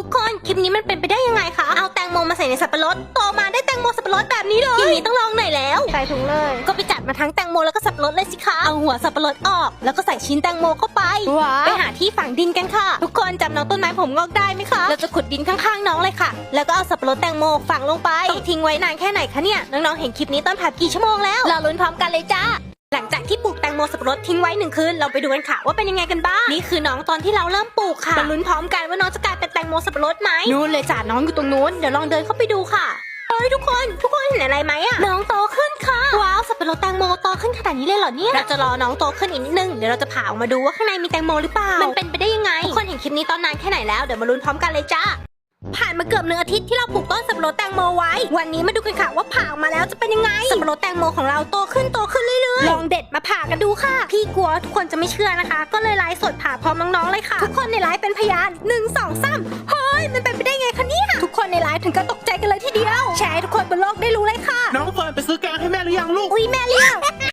ทุกคนคลิปนี้มันเป็นไปได้ยังไงคะ เอาแตงโมมาใส่ในสับปะรดโตมาได้แตงโมสับปะรดแบบนี้เลยทีนี้ต้องลองหน่อยแล้ว ใส่ถุงเลย ก็ไปจัดมาทั้งแตงโมแล้วก็สับปะรดเลยสิคะ เอาหัวสับปะรดออก แล้วก็ใส่ชิ้นแตงโมเข้าไป ว้าไปหาที่ฝังดินกันค่ะ ทุกคนจำน้องต้นไม้ผมงอกได้ไหมคะ เราจะขุดดินข้างๆน้องเลยค่ะ แล้วก็เอาสับปะรดแตงโมฝังลงไป ต้องทิ้งไว้นานแค่ไหนคะเนี่ย น้องๆ เห็นคลิปนี้ต้นผับกี่ชั่วโมงแล้ว เราลุ้นพร้อมกันเลยจ้าหลั งจากที่ปลูกแตงโมสับปะรดทิ้งไว้หนึ่งคืนเราไปดูกันค่ะว่าเป็นยังไงกันบ้างนี่คือน้องตอนที่เราเริ่มปลูกค่ะมาลุ้นพร้อมกันว่าน้องจะกลายเป็นแตงโมสับปะรดไหมนู่นเลยจ้าน้องอยู่ตรงนู้นเดี๋ยวลองเดินเข้าไปดูค่ะเฮ้ยทุกคนทุกคนเห็นอะไรไหมอะน้องโตขึ้นค่ะ ว้าวสับปะรดแตงโมโตขึ้นขนาดนี้เลยเหรอเนี่ยเราจะรอน้องโตขึ้นอีกนิดนึงเดี๋ยวเราจะผ่าออกมาดูว่าข้างในมีแตงโมหรือเปล่ามันเป็นไปได้ยังไงทุกคนเห็นคลิปนี้ตอนนานแค่ไหนแล้วเดี๋ยวมาลุ้นพร้อมกันเลยจ้าผ่านมาเกือบหนึ่งอาทิตย์ที่เราปลูกต้นสับปะรดแตงโมไว้ วันนี้มาดูกันค่ะว่าผ่าออกมาแล้วจะเป็นยังไงสับปะรดแตงโมของเราโตขึ้นโตขึ้นเรื่ อยๆลองเด็ดมาผ่ากันดูค่ะ พี่กลัวทุกคนจะไม่เชื่อนะคะ ก็เลยไลฟ์สดผ่าพร้อมน้องๆเลยค่ะ ทุกคนในไลฟ์เป็นพยานหนึ่งสองสามเฮ้ยมันเป็นไปได้ไงคะเนี่ยทุกคนในไลฟ์ถึงก็ตกใจกันเลยทีเดียว แชร์ให้ทุกคนบนโลกได้รู้เลยค่ะ น้องเฟิร์นไปซื้อแกงให้แม่หรือยังลูก อุ้ยแม่เลี้ยง